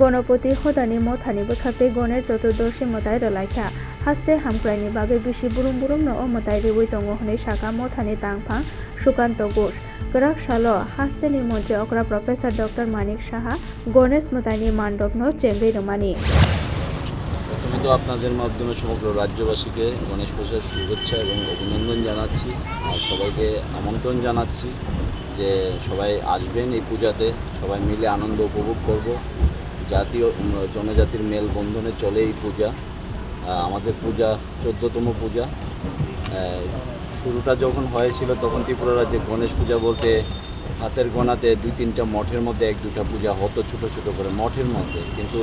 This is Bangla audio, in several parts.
গণপতি হদানি মথানি বখাতে গণের চতুর্দশী মতাই রলাইখা। হাস্তে হামক্রাইনি বাগে বিশি বুরুম বুরুম ন মতাই রিবুই দङ হনে শাখা মথানি তাংফাং সুকান্ত ঘোষ। গরাক সালো হাস্তেনি মন্ত্রী অকরা প্রফেসর ডক্টর মানিক সাহা, গণেশ মতাইনি মান্ডবন চেঙ্গৈ রমানি। আপনাদের মাধ্যমে সমগ্র রাজ্যবাসীকে গণেশ পূজার শুভেচ্ছা এবং অভিনন্দন জানাচ্ছি। আর সবাইকে আমন্ত্রণ জানাচ্ছি যে সবাই আসবেন এই পূজাতে। সবাই মিলে আনন্দ উপভোগ করব। জাতীয় জনজাতির মেলবন্ধনে চলে এই পূজা। আমাদের পূজা, চোদ্দতম পূজা। শুরুটা যখন হয়েছিল তখন ত্রিপুরা রাজ্যে গণেশ পূজা বলতে হাতের গোনাতে দুই তিনটা মঠের মধ্যে এক দুটা পূজা হতো ছোট ছোট করে, মঠের মধ্যে। কিন্তু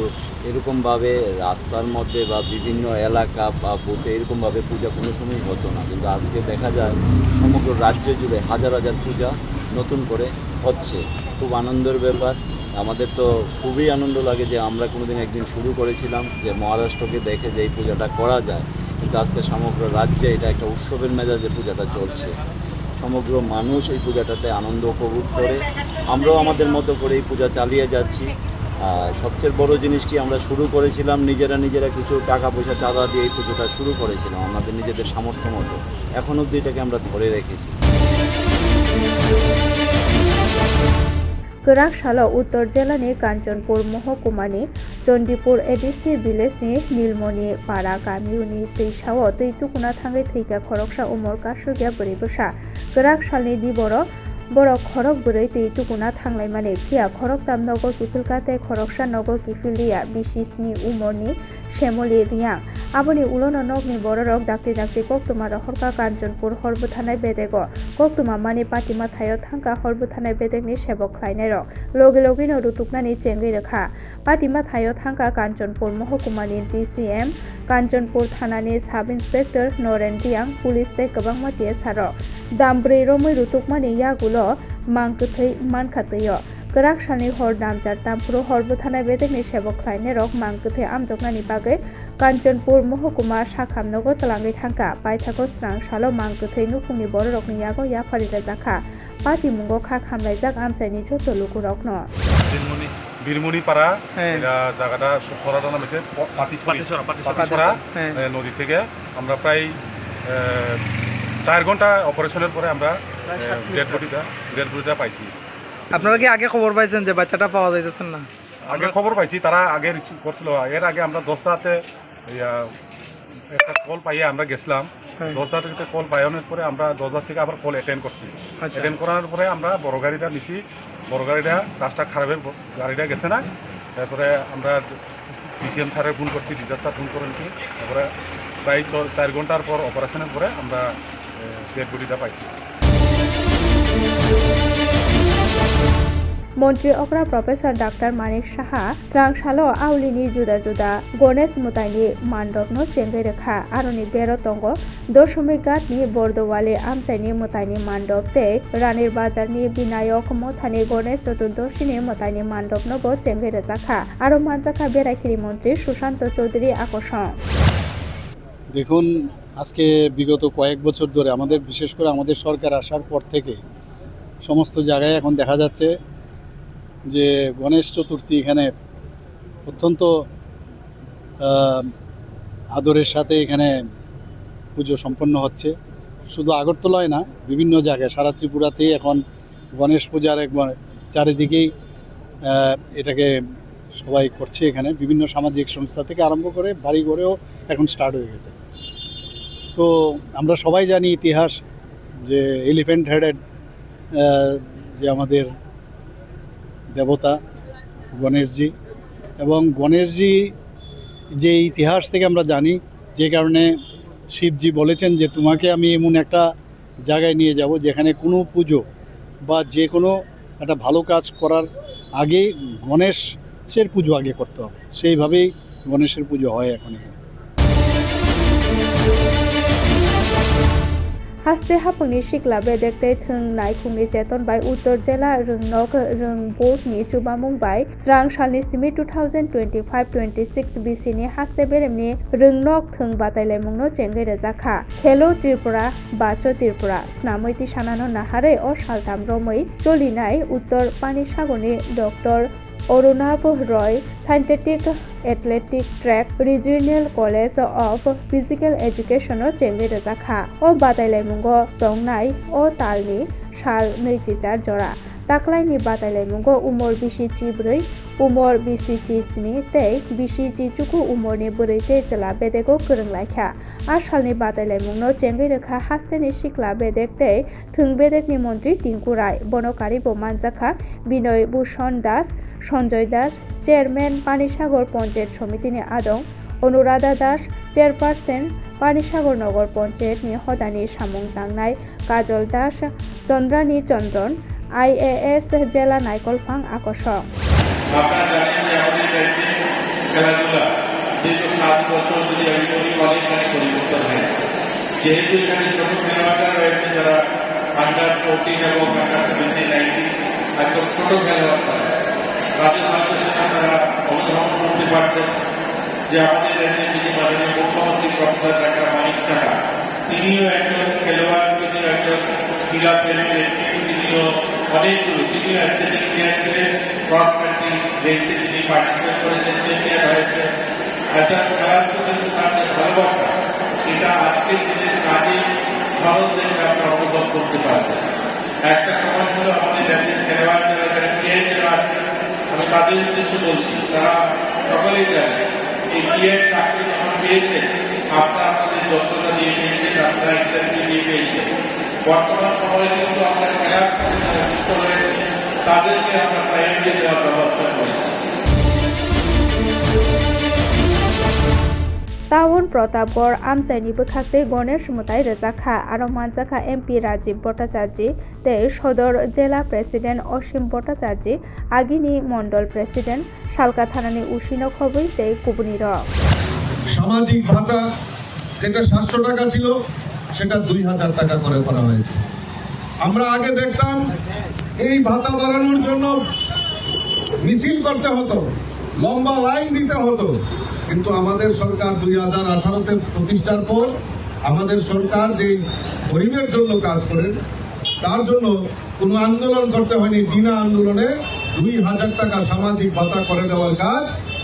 এরকমভাবে রাস্তার মধ্যে বা বিভিন্ন এলাকা বা বুথে এরকমভাবে পূজা কোনো সময় হতো না। কিন্তু আজকে দেখা যায় সমগ্র রাজ্য জুড়ে হাজার হাজার পূজা নতুন করে হচ্ছে। খুব আনন্দের ব্যাপার। আমাদের তো খুবই আনন্দ লাগে যে আমরা কোনোদিন একদিন শুরু করেছিলাম যে মহারাষ্ট্রকে দেখে যে এই পূজাটা করা যায়। কিন্তু আজকে সমগ্র রাজ্যে এটা একটা উৎসবের মেজাজে পূজাটা চলছে। সমগ্র মানুষ এই পূজাটাতে আনন্দ উপভোগ করে। আমরাও আমাদের মতো করে এই পূজা চালিয়ে যাচ্ছি। সবচেয়ে বড় জিনিসটি আমরা শুরু করেছিলাম, নিজেরা নিজেরা কিছু টাকা পয়সা চাঁদা দিয়ে এই পুজোটা শুরু করেছিলাম আমাদের নিজেদের সামর্থ্য মতো। এখন অবধি এটাকে আমরা ধরে রেখেছি। কেরাকশালা উত্তর জেলা নিয়ে কাঞ্চনপুর মহকুমানি চণ্ডীপুর এডিসি ভিলেজ নিয়ে নীলমণি পাড়া কামিউনি তৈসাও তৈতুকুনা থাঙ্গে থৈকা খরকসা উমর কাশুগিয়া বরিবসা কেরাকশালনি দি বড় বড় খরক বরৈ তৈতুকুনা থাংলাই মানে। ফিয়া খরক তামনগর কিফিলকাতে খরকসা নগর কিফিলিয়া, বিশিসনি, উমরনি ফেমলি রিয়াং আবনি উলন নগ্নি বড়রক ডাকতে ডাকতে কক্তমা হরকা কাঞ্চনপুর হরব থানায় বেদেগ কক্তমা মানে পাতিমা থায় থাঙ্কা হরব থানায় বেদেগনি সেবক খাইনে রক লগে লগিন রুতুকনানি চেঙ্গি রেখা পাতিমা থায় থাঙ্কা কাঞ্চনপুর মহকুমানি DCM Kanchanpur থানানি sub inspector Naren Diyang police তে গবাং মাতিয়ে সারক দামব্রে রমই রুতুকমানি ইয়াগুলো, মাংকথৈ, মানখাতৈয়। 끄락 산의 헐 남자 땀프로 헐부탄의 베데미 সেবক 라인의 রক 망급해 암족나니 박의 কাঞ্চনপুর মহকুমা শাখামনগর তলাঙ্গি ঠাঙ্কা পাইথাকো স্রাং সালো মাংকুথে নুকুনি বড় রক ইয়াগো ইয়া ফারিজা জাখা পাতি মুঙ্গ খা খামলাইজাক আমচাইনি যত লুকু রকন বীরমণি জায়গাটা সরাটা নামেছে পাতিছড়া নদী থেকে। আমরা প্রায় চার ঘণ্টা অপারেশনের পরে আমরা ডেড বডিটা ডেড বডিটা পাইছি। আপনারা কি আগে খবর পাইছেন যে বাচ্চাটা পাওয়া যাইতেছেন না? আগে খবর পাইছি তারা আগে রিসিভ করছিল। এর আগে আমরা দশটাতে একটা কল পাইয়ে আমরা গেছিলাম। দশটা থেকে কল পাইনের পরে আমরা দশটা থেকে আবার কল অ্যাটেন্ড করছি। আচ্ছা। অ্যাটেন্ড করার পরে আমরা বড় গাড়িটা নিছি। বড় গাড়িটা রাস্তা খারাপের গাড়িটা গেছে না। তারপরে আমরা ডিসিএম স্যারে ফোন করছি ডিজার স্যার ফোন করেছি তারপরে প্রায় চার ঘণ্টার পর অপারেশনের পরে আমরা ডেড বডিটা পাইছি। মন্ত্রী অকরা প্রফেসর ডাক্তার মানিক সাহা স্রাং সালো আউলিনি জুদা জুদা, গণেশ মুতাইনি মান্ডবনো চেঙ্গै রেখা আরনি বেরো তঙ্গ দশমিক গাটনি বর্দওয়ালে আমচাইনি মুতাইনি মান্ডব তে রানীর বাজারনি, বিনায়ক মথানি, গণেশ চতুর্দশীনি মুতাইনি মান্ডব নব চেঙ্গै রেজাখা আরও মানজাখা বেড়াইখিরি মন্ত্রী সুশান্ত চৌধুরী আকর্ষণ। দেখুন, আজকে বিগত কয়েক বছর ধরে আমাদের, বিশেষ করে আমাদের সরকার আসার পর থেকে সমস্ত জায়গায় এখন দেখা যাচ্ছে যে গণেশ চতুর্থী এখানে অত্যন্ত আদরের সাথে এখানে পুজো সম্পন্ন হচ্ছে। শুধু আগরতলায় না, বিভিন্ন জায়গায়, সারা ত্রিপুরাতেই এখন গণেশ পূজার একবার চারিদিকেই এটাকে সবাই করছে এখানে। বিভিন্ন সামাজিক সংস্থা থেকে আরম্ভ করে বাড়ি ঘরেও এখন স্টার্ট হয়ে গেছে। তো আমরা সবাই জানি ইতিহাস, যে এলিফ্যান্ট হেডেড যে আমাদের দেবতা গণেশজি এবং গণেশজি যে ইতিহাস থেকে আমরা জানি, যে কারণে শিবজি বলেছেন যে তোমাকে আমি এমন একটা জায়গায় নিয়ে যাব যেখানে কোনো পুজো বা যে কোনো একটা ভালো কাজ করার আগে গণেশের পুজো আগে করতে হবে। সেইভাবেই গণেশের পুজো হয় এখন এখানে। হাসতে হাপুংনি সিকলা বেদেকতে থং নাইখুংনি চেতন বাই উত্তর জেলা রংনক রংবোটনি চুবামুং বাই স্রাং সালনি Simi two thousand twenty five twenty six বিসিনি হাসতে বেরেমনি রংনক থং বাতাইলাইমুংনো চেঙ্গै রেজাখা খেলো ত্রিপুরা, বাচো ত্রিপুরা। স্নামৈতি সানানো নাহারে ও সালতাম রमै চলিনাই উত্তর পানি সাগরনি doctor Arunabha Roy synthetic athletic track regional college of physical education चेंगै रोजाखा अ बादायलायमुंगो दंनाय अ तालनि साल नैजिचार जरा taklayni batalaimungo উমর বিশি চি brui উমর বিশি চি স্নি তে বিশি চি চুকু উমর নি brui তে চলা বেদেগো kurung লাইখা আর সালনি বাতাইলাইমুংনো চেঙ্গি রেখা হাস্তেনি শিকলা বেদেক তেই, থুং বেদেকনি মন্ত্রী টিঙ্কু রায়। বনকারী বোমানজাখা, বিনয় ভূষণ দাস, সঞ্জয় দাস, চেয়ারম্যান পানিসাগর পঞ্চায়েত সমিতি নি আদং, অনুরাধা দাস, চেয়ারপারসন পানিসাগর নগর পঞ্চায়েত নিহদানি সামং টাংনাই কাজল দাস চন্দ্রানী চন্দন আইএএস জেলা নাইকলফাং আকর্ষক। আপনারা জানেন যে আমাদের রাজ্যে খেলাধুলা দীর্ঘ সাত বছর যদি আমি বলি অনেকখানি পরিবর্তন হয়েছে। যেহেতু এখানে ছোট খেলোয়াড়রা রয়েছে যারা আন্ডার ফোরটিন এবং আন্ডার সেভেন্টিন নাইনটিন একদম ছোট খেলোয়াড় তারা। তাদের সেটা তারা অনুধাবন করতে পারছেন যে আমাদের যিনি মাননীয় মুখ্যমন্ত্রী প্রফেসর ডাক্তার মানিক সাহা, তিনিও একজন খেলোয়াড়, তিনিও একজন ক্রীড়া প্রেমী ব্যক্তি তিনিও অনেকগুলো তিনিও অ্যাথলেটিক প্লেয়ার ছিলেন ক্রস কান্ট্রি রেসে তিনি পার্টিসিপেট করেছেন চ্যাম্পিয়ন হয়েছে? খেলার প্রতি তার যে ভালোবাসা, সেটা আজকের দিনের কাজে ভারত আপনারা অনুভব করতে পারবেন একটা সময় ছিল আমাদের রাজ্যের খেলোয়াড় যারা এখানে প্লেয়ার যারা আছে, আমি তাদের উদ্দেশ্যে বলছি, তারা সকলেই জানে, এই প্লেয়ার চাকরি যখন পেয়েছেন আপনারা আপনাদের যোগ্যতা দিয়ে পেয়েছেন, আপনারা ইন্টারভিউ দিয়ে পেয়েছেন। বর্তমান সময়ে কিন্তু আমরা যারা যুক্ত রয়েছে তাদেরকে আমরা প্রায়োরিটি দেওয়ার ব্যবস্থা করেছি। টাউন প্রতাপগড় আমচাইনি বখাতে গণেশ মুতাই রেজাখা আরও মানজাখা এমপি রাজীব ভট্টাচার্য তে সদর জেলা প্রেসিডেন্ট অসীম ভট্টাচার্য আগিনি মন্ডল প্রেসিডেন্ট শালকা থানানি উসিনো খবই তে কুবনি র সামাজিক ভাতা যেটা সাতশো টাকা ছিল সেটা দুই হাজার টাকা করে করা হয়েছে। আমরা আগে দেখতাম এই ভাতা বাড়ানোর জন্য মিছিল করতে হতো, লম্বা লাইন দিতে হতো। কিন্তু আমাদের সরকার দুই হাজার আঠারোতে প্রতিষ্ঠার পর আমাদের সরকার যে গরিবের জন্য কাজ করেন, তার জন্য কোনো আন্দোলন করতে হয়নি। বিনা আন্দোলনে দুই হাজার টাকা সামাজিক ভাতা করে দেওয়ার কাজ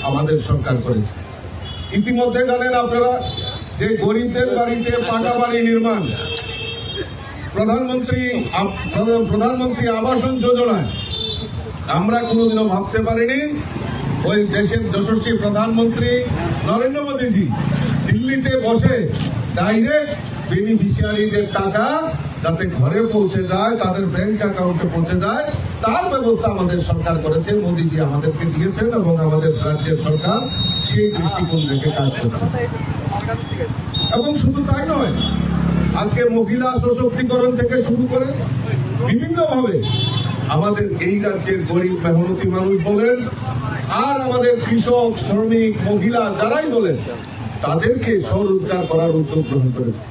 আমাদের সরকার করেছে। ইতিমধ্যে জানেন আপনারা যে গরিবদের বাড়িতে পাকা বাড়ি নির্মাণ। প্রধানমন্ত্রী প্রধানমন্ত্রী আবাসন যোজনায়। আমরা কোনোদিনও ভাবতে পারিনি, ওই দেশের যশস্বী প্রধানমন্ত্রী নরেন্দ্র মোদীজি দিল্লিতে বসে ডাইরেক্ট বেনিফিশিয়ারিদের টাকা যাতে ঘরে পৌঁছে যায়, তাদের ব্যাংক অ্যাকাউন্টে পৌঁছে যায়, তার ব্যবস্থা আমাদের সরকার করেছে। মোদীজি আমাদেরকে দিয়েছেন এবং আমাদের রাজ্যের সরকার সেই দৃষ্টিকোণ রেখে কাজ করতে এবং শুধু তাই নয়, আজকে মহিলা সশক্তিকরণ থেকে শুরু করে বিভিন্নভাবে আমাদের এই রাজ্যের গরিব মেহনতি মানুষ বলেন, আর আমাদের কৃষক, শ্রমিক, মহিলা যারাই বলেন, তাদেরকে স্বরোজগার করার উদ্যোগ গ্রহণ করেছে।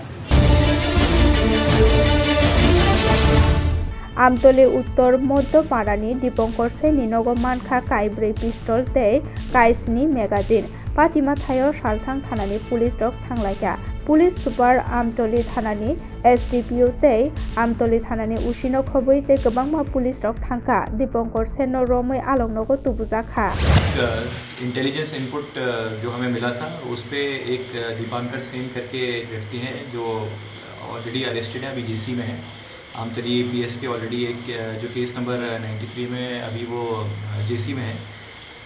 আমতলি উত্তর মধ্যপাড়ানি দীপঙ্কর সেনী নগমানখা কাইব্রে পিস্তল তেই কাইসনি মেগাজিন। পাতিমা থায় সালথাং থানানি পুলিশ ডক থাংলাইকা। পুলিশ সুপার আমতলি থানানি এসডিপিও তেই আমতলি থানানি উশিনো খবই তে গবাংমা পুলিশ ডক থাকা। দীপঙ্কর সেন रोमय আলং নগ তুবুজা খা। ইন্টেলিজেন্স ইনপুট इनपुट जो মিলা থা था, उस पे एक uh, दीपांकर सेन करके व्यक्ति हैं, जो uh, ऑलरेडी अरेस्टेड है, अभी जेसी आमतरी पी एस के ऑलरेडी एक, जो केस नंबर 93 में अभी वो जेसी में है,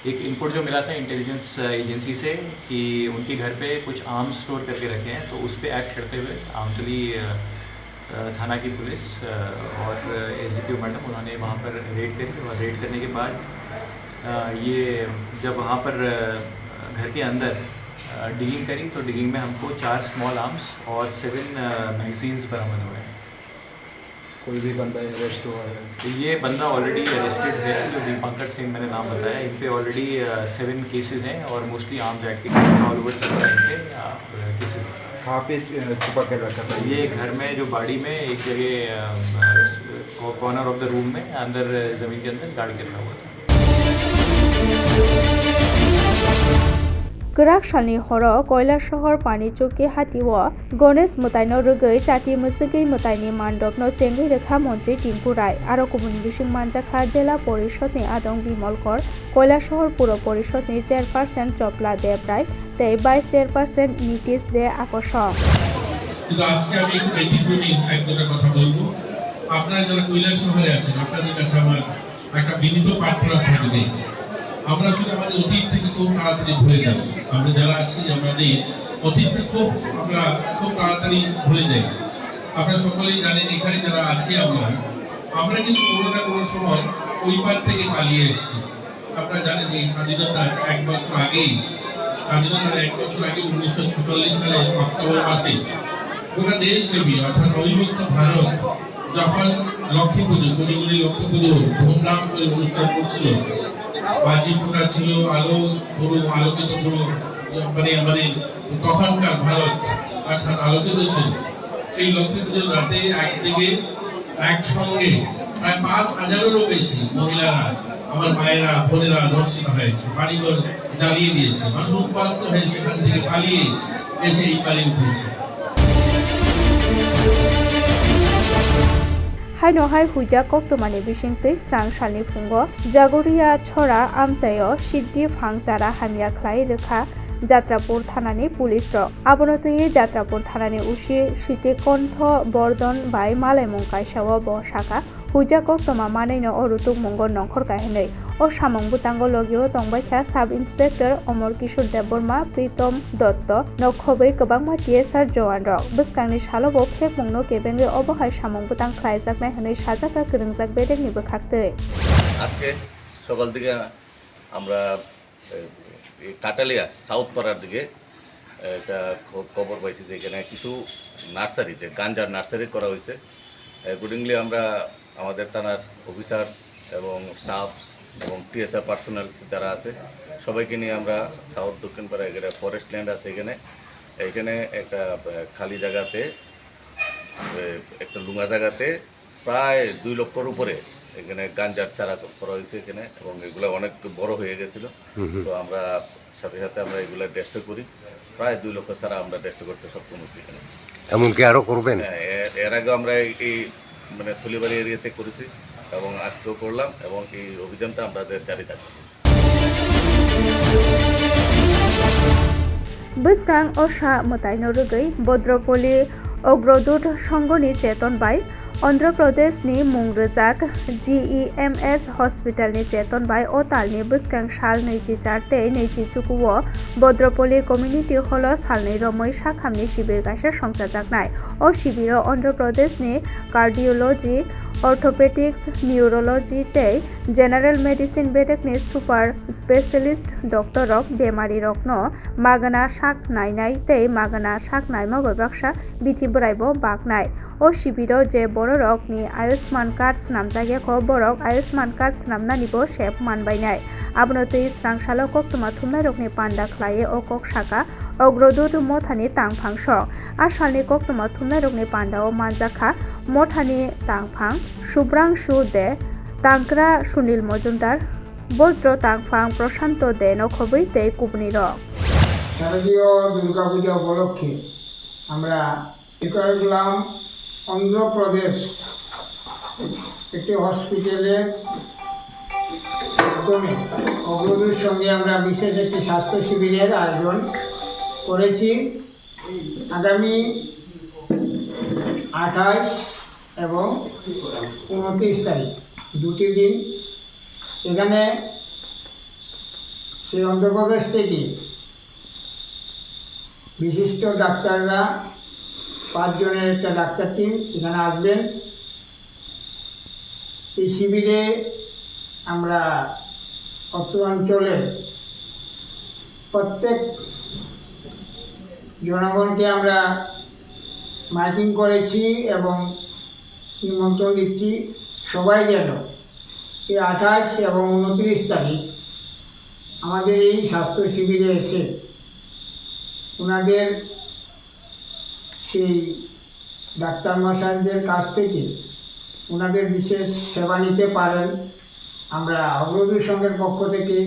एक इनपुट जो मिला था इंटेलिजेंस एजेंसी से कि उनके घर पे कुछ आर्म्स स्टोर करके रखे हैं तो उस पर एक्ट करते हुए आमतली थाना की पुलिस और एस डी मैडम, उन्होंने वहाँ पर रेड करी और रेड करने के बाद ये जब वहाँ पर घर के अंदर डिगिंग करी तो डिगिंग में हमको चार स्मॉल आर्म्स और सेवन मैगजीन्स बरामद हुए हैं। कोई भी बंदा अरेस्ट हुआ है। तो ये बंदा ऑलरेडी अरेस्टेड है जो दीपांकर सिंह मैंने नाम बताया। इन पे ऑलरेडी सेवन केसेस हैं और मोस्टली आम एक्ट के ऑल ओवर चल रहा है केसेस कहाँ पे छुपा कर रखा था। ये घर में जो बाड़ी में एक जगह कॉर्नर ऑफ़ द रूम में अंदर ज़मीन के अंदर गाड़ के रखा हुआ था। Horo Kailasahar pani chuki hatiwo Ganesh Mutai no rwgui chati mwswgui Mutai ni mandop no chengui rekha মন্ত্রী টিঙ্কু রায় আরও কুমুনি বিসিং মানজাখা জেলা পরিষদনি আদং বিমল কর কৈলাসহর পুর পরিষদনি চেয়ারপারসন চপলা দেব রায় তৈ ভাইস চেয়ারপারসন নীতিশ দে আকর্ষণ কিন্তু আজকে আমি একটু ব্যতিক্রমী এক দুটা কথা বলব। আপনারা যারা কৈলাস শহরে আছেন, আপনাদের কাছে আমার একটা বিনীত প্রার্থনা থাকবে। আমরা আসলে আমাদের অতীত থেকে খুব তাড়াতাড়ি ভুলে যাব আমরা যারা আছি আমাদের অতীতটা খুব, আমরা খুব তাড়াতাড়ি ভুলে যাই। আপনারা সকলেই জানেন, এখানে যারা আছি আমরা আমরা কিন্তু কোনো না কোনো সময় ওই পার থেকে পালিয়ে এসেছি। আপনারা জানেন এই স্বাধীনতার এক বছর আগেই, স্বাধীনতার এক বছর আগে উনিশশো ছেচল্লিশ সালের অক্টোবর মাসে গোটা দেশব্যাপী, অর্থাৎ অবিভক্ত ভারত যখন লক্ষ্মী পুজো কোটিগুলি লক্ষ্মী পুজো ধুমধাম করে অনুষ্ঠান করছিল বাজি ছিল আলো পুরো আলোকিত পুরো মানে আমাদের তখনকার ভারত, অর্থাৎ আলোকিত ছিল। সেই লক্ষ্মী পুজোর রাতে একদিকে, একসঙ্গে প্রায় পাঁচ হাজারেরও বেশি মহিলারা আমার মায়েরা, বোনেরা ধর্ষিত হয়েছে, বাড়িঘর জ্বালিয়ে দিয়েছে। মানুষ উৎপাদিত হয়ে সেখান থেকে পালিয়ে এসে এই বাড়ি উঠেছে। Haino hai huja koktomani bisingtui srang salni phungo jagoria chora amchayo siddhi phangchara hamya khlai rekha Jatrapur থানা থানানি পুলিশর। আবরতয়ে যাত্রাপুর থানা নিয়ে থানানি শীতে কণ্ঠ বর্ধন বাই মালাই মংকাই সাব ব শাখা কর্তমা তমা মানৈন অরুতুক মঙ্গল নখর কাহিনী। ও সামং বুতাঙ্গ লগিও তংবাইখা সাব ইন্সপেক্টর অমর কিশোর দেববর্মা, প্রীতম দত্ত নখবৈ কবাংমা টিএসআর জওয়ান রক বসকাংনি সালব খেক মংনো কেবেঙ্গে অবহাই সামং বুতাং খ্লাইজাকনাই হনৈ সাজাকা কৃংজাক বেদেং নিবো খাকতে। আজকে সকাল থেকে আমরা কাটালিয়া সাউথ পাড়ার দিকে একটা খবর পাইছি যে এখানে কিছু নার্সারি, যে গাঞ্জার নার্সারি করা হয়েছে অ্যাকর্ডিংলি আমরা আমাদের থানার অফিসার্স এবং স্টাফ এবং টিএসআর পার্সোনালস যারা আছে, সবাইকে নিয়ে আমরা সাউথ দক্ষিণ পাড়া এখানে ফরেস্ট ল্যান্ড আছে এখানে। এখানে একটা খালি জায়গাতে একটা লুঙ্গা জায়গাতে প্রায় দুই লক্ষর উপরে এখানে গাঞ্জার চারা করা হয়েছে এখানে এবং এগুলো অনেক বড় হয়ে গেছিল। তো আমরা সাথে সাথে আমরা এগুলো টেস্ট করি। প্রায় দুই লক্ষ চারা আমরা টেস্ট করতে সক্ষম হয়েছি এখানে। এমনকি আরও করবেন? হ্যাঁ, এর- আগে আমরা এই- মানে থলিবাড়ি এরিয়াতে করেছি এবং আজকেও করলাম এবং এই অভিযানটা আমাদের জারি থাকবে। বসকাং অসা মতাইনো রুগৈ বদ্রপলি অগ্রদূত সংঘনি চেতন বাই ઓન્ધ્ર પ્રદેશની મુંગરજાક જીઈએમએસ હોસ્પિટલની ચેતનભાઈ ઓતાલની બુસ્કેંગ શાલ નૈજી ચારતે চুকু ও বদ্রপল্লী কমিউনিটি হল সালনি রমই শাখামনি শিবির গাছে সংসার জাগনায়। ও শিবির অন্ধ্রপ্রদেশনি cardiology orthopaedics, neurology tei general medicine বেডেকনি super specialist doctor রক বেমারি রকনো মাগনা শাক নাইনাই tei মাগনা শাক নাইমা বৈবাকসা বিথি বরাইব বাকনাই ও শিবির যে বড় রকনি আয়ুষ্মান কার্ড স্নামজাগেখো বরক আয়ুষ্মান কার্ড স্নামনানিবো সেপ মানবাইনাই আবনতই স্রাংসালো কক্তমা থুমনাই রকনি পান্ডা খ্লায়ে ও কক শাখা অগ্রদূত মথানি তাংফাংস আসালনি কক্তমা থুমনাই রকনি পান্ডা ও মানজাখা মথানি তাংফাং শুভ্রাংশু দে তাংক্রা সুনীল মজুমদার বজ্র তাংফাং প্রশান্ত দে নখবই তে কুবনি শারদীয় দুর্গাপূজা অন্ধ্রপ্রদেশ একটি মাধ্যমে অগ্রদূর সঙ্গে আমরা বিশেষ একটি স্বাস্থ্য শিবিরের আয়োজন করেছি। আগামী আঠাশ এবং উনত্রিশ তারিখ, দুটি দিন। এখানে সেই অন্ধ্রপ্রদেশ থেকে বিশিষ্ট ডাক্তাররা, পাঁচজনের একটা ডাক্তার টিম এখানে আসবেন। এই শিবিরে আমরা অত্র অঞ্চলের প্রত্যেক জনগণকে আমরা মাইকিং করেছি এবং নিমন্ত্রণ দিচ্ছি সবাই যেন এই আঠাশ এবং উনত্রিশ তারিখ আমাদের এই স্বাস্থ্য শিবিরে এসে ওনাদের সেই ডাক্তার মশাইদের কাছ থেকে ওনাদের বিশেষ সেবা নিতে পারেন। আমরা অগ্রদূর সংঘের পক্ষ থেকে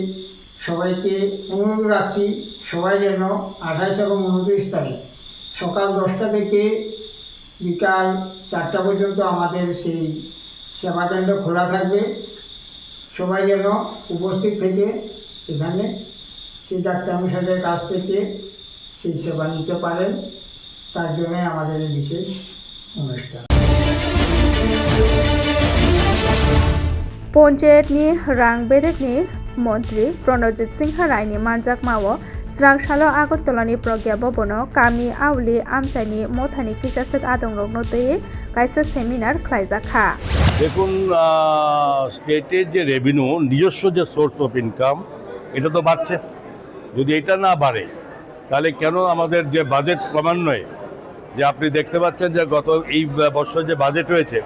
সবাইকে অনুরোধ রাখছি, সবাই যেন আঠাশ এবং উনত্রিশ তারিখ সকাল দশটা থেকে বিকাল চারটা পর্যন্ত আমাদের সেই সেবাকেন্দ্র খোলা থাকবে। সবাই যেন উপস্থিত থেকে এখানে সেই ডাক্তার মশাইদের কাছ থেকে সেই সেবা নিতে পারেন। তার জন্যই আমাদের এই বিশেষ অনুষ্ঠান। পঞ্চায়েত নিয়ে রাংবেরেক নিয়ে মন্ত্রী প্রণজিৎ সিংহা রায়নি মানজাক মাও સ્રાંગશાલો આગરતલાની પ્રજ્ઞા ભવનો কামি আউলি আমচাইনি, মথানি কিসাসক আদঙ্গক নতয়ে কাইসা সেমিনার খা। দেখুন স্টেটের যে রেভিনিউ নিজস্ব যে সোর্স অফ ইনকাম এটা তো বাড়ছে। যদি এটা না বাড়ে, তাহলে কেন আমাদের যে বাজেট ক্রমান্বয়ে, যে আপনি দেখতে পাচ্ছেন যে গত এই বছর যে বাজেট হয়েছে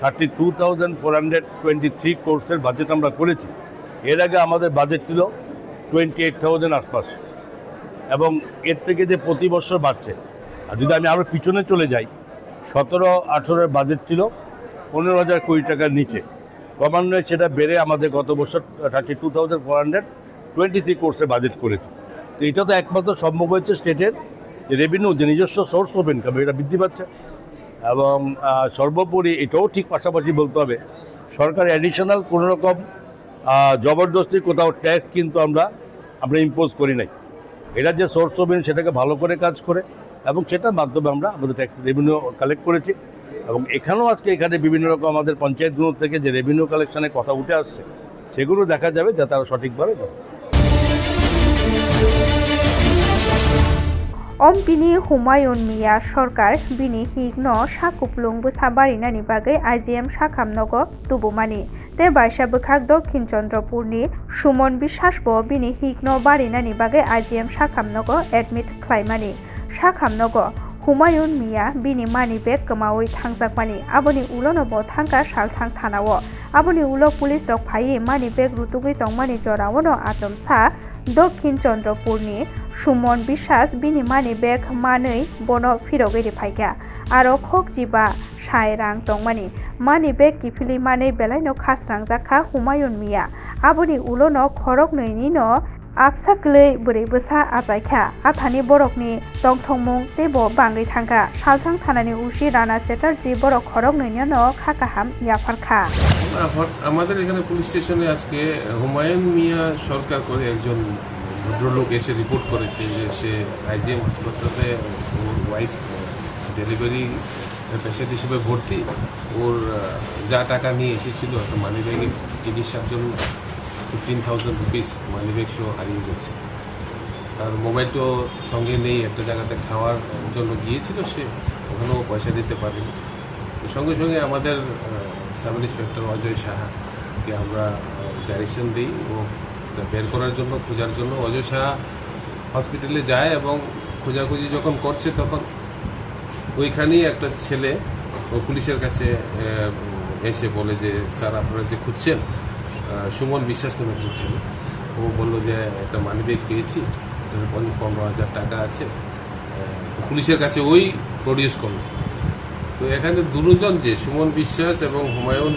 thirty two thousand four hundred twenty three কোর্সের বাজেট আমরা করেছি। এর আগে আমাদের বাজেট ছিল টোয়েন্টি এইট থাউজেন্ড আশপাশ। এবং এর থেকে যে প্রতি বছর বাড়ছে, আর যদি আমি আরও পিছনে চলে যাই, সতেরো আঠেরোর বাজেট ছিল পনেরো হাজার কোটি টাকার নিচে। ক্রমান্বয়ে সেটা বেড়ে আমাদের গত বছর thirty two thousand four hundred twenty three কোর্সে বাজেট করেছে। তো এটা তো একমাত্র সম্ভব হয়েছে স্টেটের যে রেভিনিউ যে নিজস্ব সোর্স অফ ইনকাম এটা বৃদ্ধি পাচ্ছে। এবং সর্বোপরি এটাও ঠিক পাশাপাশি বলতে হবে, সরকার অ্যাডিশনাল কোনো রকম জবরদস্তি কোথাও ট্যাক্স কিন্তু আমরা আমরা ইম্পোজ করি নাই। এটা যে সোর্স অফ সেটাকে ভালো করে কাজ করে এবং সেটার মাধ্যমে আমরা আমাদের ট্যাক্স রেভিনিউ কালেক্ট করেছি। এবং এখানেও আজকে এখানে বিভিন্ন রকম আমাদের পঞ্চায়েতগুলো থেকে যে রেভিনিউ কালেকশনের কথা উঠে আসছে, সেগুলো দেখা যাবে যাতে আরও সঠিকভাবে অম্পিনি হুমায়ুন মিয়া সরকার বিনি হিগ ন সাকুপলুংবু সাবারিনানি বাগে আইজিএম সাকামনগ তুবুমানি তে বাইশা বখাক দক্ষিণ চন্দ্রপুরনি সুমন বিশ্বাস ব বিনি হিগ ন বারিনানি বাগে আইজিএম সাকামনগ এডমিট খ্লাইমানি সাকামনগ হুমায়ুন মিয়া বিনি মানি বেগ কমাউই থাংজাকমানি আবনি উলো নব থাকা সাল থাক থানাও আবনি উলো পুলিশ ডক ফাই মানি বেগ রুতুগুই তংমানি আতম সা দক্ষিণ চন্দ্রপুরনি সুমন বিশ্বাস বিনি মানি বেগ মানই বন ফিরগেরি ফাইকা আর খক জিবা সাই রাং তংমানি মানি বেগ কিফিলি মানে বেলাইন খাস রাংজাকা হুমায়ুন মিয়া আবনি উলোনো খরক নইনি ন बोरै बोसा आजायखा आथानि बरकनि दंथंमुं तेबो बाङै थांखा सालथां थानानि उसि राना चेटार्जी बरक खरक नैनियानो खाकाहाम ইয়াফারখা আমার- আমাদের এখানে পুলিশ স্টেশনে আজকে হুমায়ুন মিয়া সরকার করে একজন ভদ্রলোক এসে রিপোর্ট করেছে যে সে আইজিএম হাসপাতালে ওর ওয়াইফ ডেলিভারি পেশেন্ট হিসেবে ভর্তি ওর আহ, যা টাকা নিয়ে এসেছিল একটা মানি ব্যাগে চিকিৎসার জন্য fifteen thousand rupees money bag সহ হারিয়ে গেছে। তার মোবাইলটাও সঙ্গে নেই, একটা জায়গাতে খাওয়ার জন্য গিয়েছিল সে, ওখানেও পয়সা দিতে পারেনি। সঙ্গে সঙ্গে আমাদের সাব ইন্সপেক্টর অজয় সাহাকে আমরা ডাইরেকশন দিই ও বের করার জন্য, খোঁজার জন্য। অজয় সাহা হসপিটালে যায় এবং খোঁজাখুঁজি যখন করছে তখন ওইখানেই একটা ছেলে ও পুলিশের কাছে এসে বলে যে, স্যার, আপনারা যে খুঁজছেন সুমন বিশ্বাস নামে খুঁজছেন ও বলল যে, একটা মানি ব্যাগ পেয়েছি পনেরো হাজার টাকা আছে। তো পুলিশের কাছে ওই প্রডিউস করল। তো এখানে দুজন যে, সুমন বিশ্বাস এবং হুমায়ুন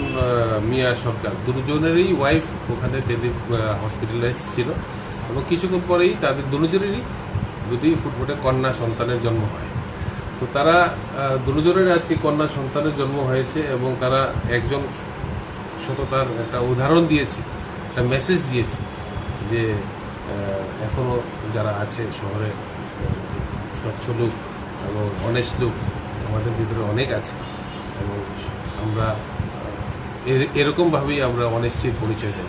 মিয়া সরকার, দুজনেরই ওয়াইফ ওখানে ডেলি হসপিটালাইজ ছিল। এবং কিছুক্ষণ পরেই তাদের দুজনেরই দুটি ফুটফুটে কন্যা সন্তানের জন্ম হয়। তো তারা দুজনের আজকে কন্যা সন্তানের জন্ম হয়েছে এবং তারা একজন সততার একটা উদাহরণ দিয়েছে একটা মেসেজ দিয়েছে যে আহ, এখনও যারা আছে শহরে স্বচ্ছ লোক এবং অনেস্ট লোক আমাদের ভিতরে অনেক আছে এবং আমরা এর- এরকমভাবেই আমরা অনেস্টির পরিচয় দেব।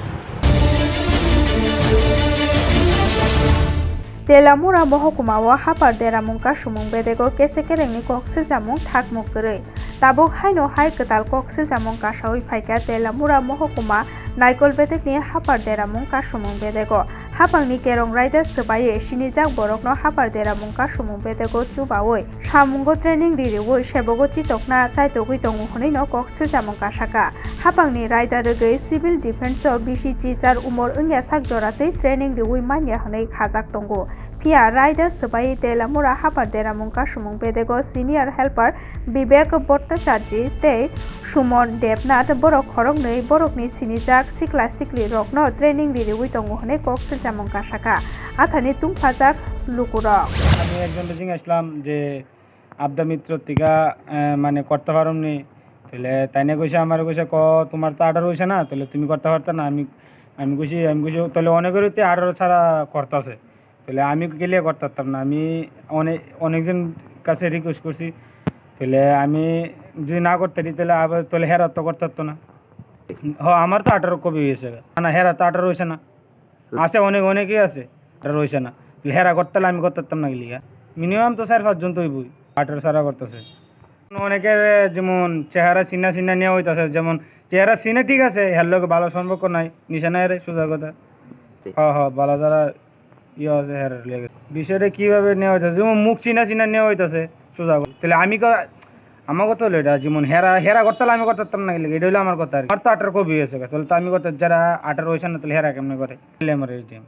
তেলামুরা মহকুমাও হাপার দেরামুংকা সুমুং বেদেগো কেসে কেরেংনি কক্সে জামুং থাক মুগরে তাবক হাইনো হাই কেতাল কক্সে জামুং কাসাউই ফাইকা তেলামুরা মহকুমা নাইকল বেদেগনি হাপার দেরামুং কাসুমুং বেদেগো। হাপাংনি কেরং রাইদা সবাইয়ে সিনিজাক বরকনো হাপার দেরামুং কাসুমুং বেদেগো চুবাওই সামুঙ্গো ট্রেনিং রিরিওই সেবগো চিতকনা চাইতগui tongo hwnino কক্সে জামুং কাসাকা হাপাংনি রাইদা রগৈ সিভিল ডিফেন্স বিসি চিচার উমর ওংয়া sak joratei training riwi manya hwnei khajak tongo La Mura Habar de Ramunka Shumung Bedego Senior Helper Bibek Bhattacharya Te Sumon Devnath Borok Khorok Nei Borok ni Sinijak Sikla Sikli Rokno Training Riri Witongo Hone Kok Siljamungka Shaka Athani Tungphajak Lukurok আমি একজনকে জিজ্ঞাসলাম যে আবদা মিত্র টিকা মানে করতে পারো নি তাহলে তাইনে কইছে আমার কইছে ক তোমার তো আঠারো হয়েছে না তাহলে তুমি করতে পারতে না আমি আমি কইছি আমি কইছি তাহলে অনেকের তো ছাড়া তাহলে আমি গেলে করতে পারতাম না। আমি অনেক অনেকজন কাছে রিকোয়েস্ট করছি তাহলে আমি যদি না করতে তাহলে আবার তাহলে হেরা তো করতে না। হ আমার তো আঠারো কবি হয়েছে। না হেরা তো আঠারো হয়েছে না। আছে অনেক অনেকেই আছে আঠারো হয়েছে না। হেরা করতে আমি করতে পারতাম না গেলি মিনিমাম তো চার পাঁচজন তো বই আঠারো সারা করতেছে। অনেকের যেমন চেহারা চিনা চিনা নেওয়া হইতাছে যেমন চেহারা চিনে ঠিক আছে হের লোক ভালো সম্পর্ক নাই নিশানায় রে সোজা কথা। হ হ ভালো যারা বিষয়টা নেওয়া হইতাছে? যেমন মুখ চিনা চিনা নেওয়া হইতাছে সোজা তাহলে আমি কথা এটা যেমন হেরা হেরা করতে আমি করতে পারতাম না এটা আমার কথা আর তো আঠারো কবি হয়েছে তাহলে তো আমি করতে যারা আঠারো হয়েছে না, তাহলে হেরা কেমনে করে? আমার এই টিম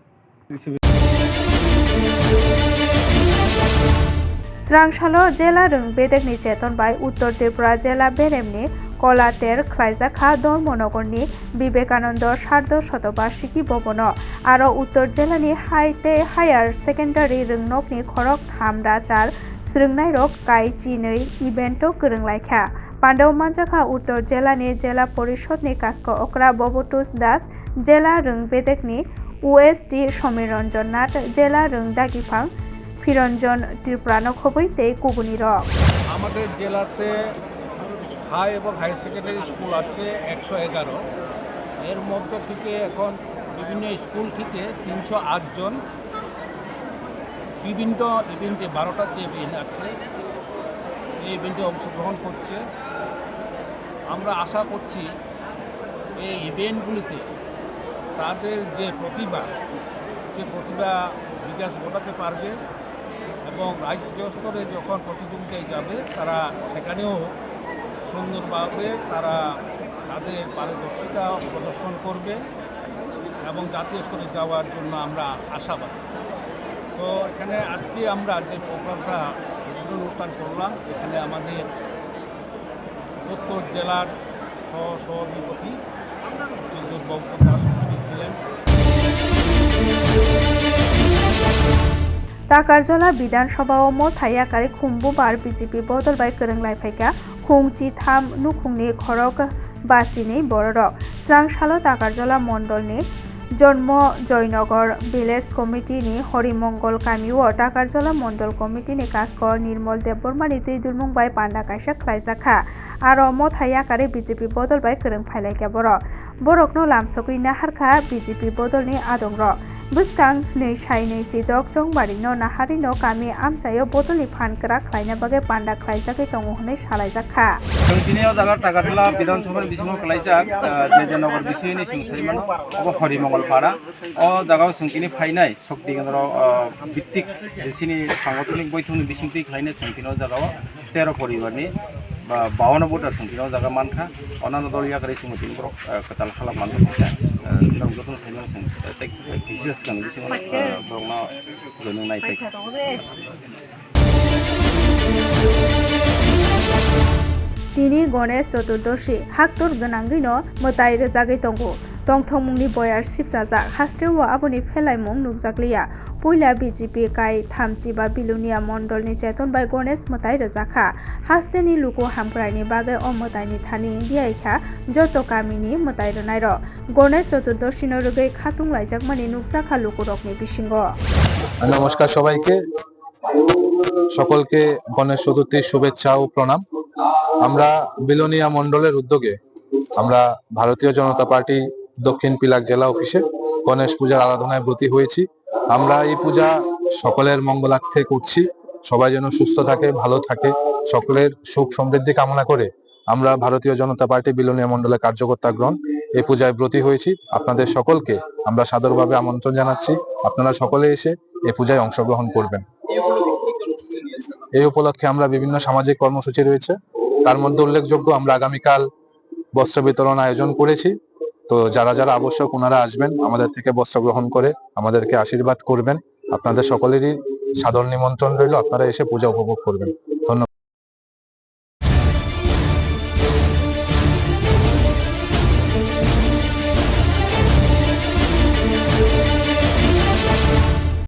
স্রাংশালো জেলা রং বেদেকনি চেতন বাই উত্তর ত্রিপুরা জেলা বেরেমনি। কলাতের খ্রাইজাখা ধর্মনগরনি বিবেকানন্দ সার্ধ শতবার্ষিকী ভবন। আর উত্তর জেলানি হাইতে হায়ার সেকেন্ডারি রংনকনি খরক থামরা চার স্রংনাইরক কাই চিনই ইভেন্টও গরংলাইখা পান্ডব মাঞ্জাখা উত্তর জেলানি জেলা পরিষদনি কাস্ক অকরা ববটুস দাস জেলা রংবেদেকনি ওএসডি সমীর রঞ্জন নাথ জেলা রংদাগিফাং ফিরঞ্জন ত্রিপুরানো খবই কুগুনি রক আমাদের জেলাতে হাই এবং হাই সেকেন্ডারি স্কুল আছে একশো এগারো। এর মধ্যে থেকে এখন বিভিন্ন স্কুল থেকে তিনশো আটজন বিভিন্ন ইভেন্টে বারোটা যে ইভেন্ট আছে, এই ইভেন্টে অংশগ্রহণ করছে। আমরা আশা করছি এই ইভেন্টগুলিতে তাদের যে প্রতিভা, সে প্রতিভা বিকাশ ঘটাতে পারবে এবং রাজ্য স্তরে যখন প্রতিযোগিতায় যাবে, তারা সেখানেও সুন্দরভাবে তারা তাদের পারদর্শিতা প্রদর্শন করবে এবং জাতীয় স্তরে যাওয়ার জন্য আমরা আশাবাদ। তো এখানে আজকে আমরা যে প্রোগ্রামটা অনুষ্ঠান করলাম, এখানে আমাদের উত্তর জেলার সহসভাপতি শ্রীযুত দাস উপস্থিত ছিলেন। তা কার্যালয়, বিধানসভা ও মথাইয়াকারে খুম্বু বার বিজেপি বদল বাই করং লাইফাইকা। খুংচি থাম নুখুংনে খরক বাচিনে বড় স্রাংশালো তাকারজলা মণ্ডল নে জন্ম জয়নগর ভিলেজ কমিটি নি হরিমঙ্গল কামিও টাকারজলা মণ্ডল কমিটি নি কাজকর নির্মল দেববর্মানি তুই দুলমুং বাই পান্ডা খাই খ্লাইজাখা আর মত আকারে বিজেপি বদল বাই করেং ফাইলাইকা বড় বরকনো লামসকই নাহারখা বিজেপি বদল নে আদং আদংর bwskang ni shainei chidok chongmari no nahari no kami amchayo botoli phan kra khlaina bage panda khlaijak ei tongo hinei salaijak kha tinio jaga takatla বিধানসভার বিসমো কলাইজাক যে নগর বিসিনি সংসারী মানো অব হরিমঙ্গল পাড়া অ জাগাও সংকিনি ফাইনাই শক্তি কেন্দ্র ভিত্তিক বিসিনি সাংগঠনিক বৈঠক বিসিনি খাইনে সংকিনো জাগাও তেরো পরিবারনি বা বাউন্ন ভোটার সংকিনো জাগা মানখা অন্যান্য দল ইয়াকারি সুমতিন কাতাল খালাম মানখা बिजनेस किसिमान धरणा जों नायफाय তিনি গণেশ চতুর্দশী হাক্তর গনাঙ্গিন মতাইরে জাগে tongthongmungni boyar sipjajak hasteo aboni phelai-mung nukjakliya puila BJP kai thamchi ba bilunia মণ্ডলনি চেতন বাই গণেশ মোতাই রোজাখা হাস্তেনি লুকু হামক্রাইনি বাগে ও মোতাইনি থানি দিয়াইখা যত কামিনি মোতাই রনাই র গণেশ চতুর্দশী নরুগৈ খাতুং লাইজাকমানি নুকজাখা লুকু রকনি বিসিঙ্গ নমস্কার সবাইকে সকলকে গণেশ চতুর্থীর শুভেচ্ছা ও প্রণাম। আমরা বিলোনিয়া মণ্ডলের উদ্যোগে আমরা ভারতীয় জনতা পার্টি দক্ষিণ পিলাক জেলা অফিসে গণেশ পূজার আরাধনায় ব্রতী হয়েছি। আমরা এই পূজা সকলের মঙ্গলার্থে করছি। সবাই যেন সুস্থ থাকে, ভালো থাকে, সকলের সুখ সমৃদ্ধি কামনা করে আমরা ভারতীয় জনতা পার্টি বিলোনিয়া মন্ডলের কার্যকর্তা গ্রহণ এই পূজায় ব্রতী হয়েছি। আপনাদের সকলকে আমরা সাদরভাবে আমন্ত্রণ জানাচ্ছি। আপনারা সকলে এসে এই পূজায় অংশগ্রহণ করবেন। এই উপলক্ষে আমরা বিভিন্ন সামাজিক কর্মসূচি রয়েছে। তার মধ্যে উল্লেখযোগ্য আমরা আগামীকাল বস্ত্র বিতরণ আয়োজন করেছি। তো যারা যারা আবশ্যক ওনারা আসবেন, আমাদের থেকে বস্ত্র গ্রহণ করে আমাদেরকে আশীর্বাদ করবেন। আপনাদের সকলেরই সাধারণ নিমন্ত্রণ রইল, আপনারা এসে পূজা উপভোগ করবেন। ধন্যবাদ।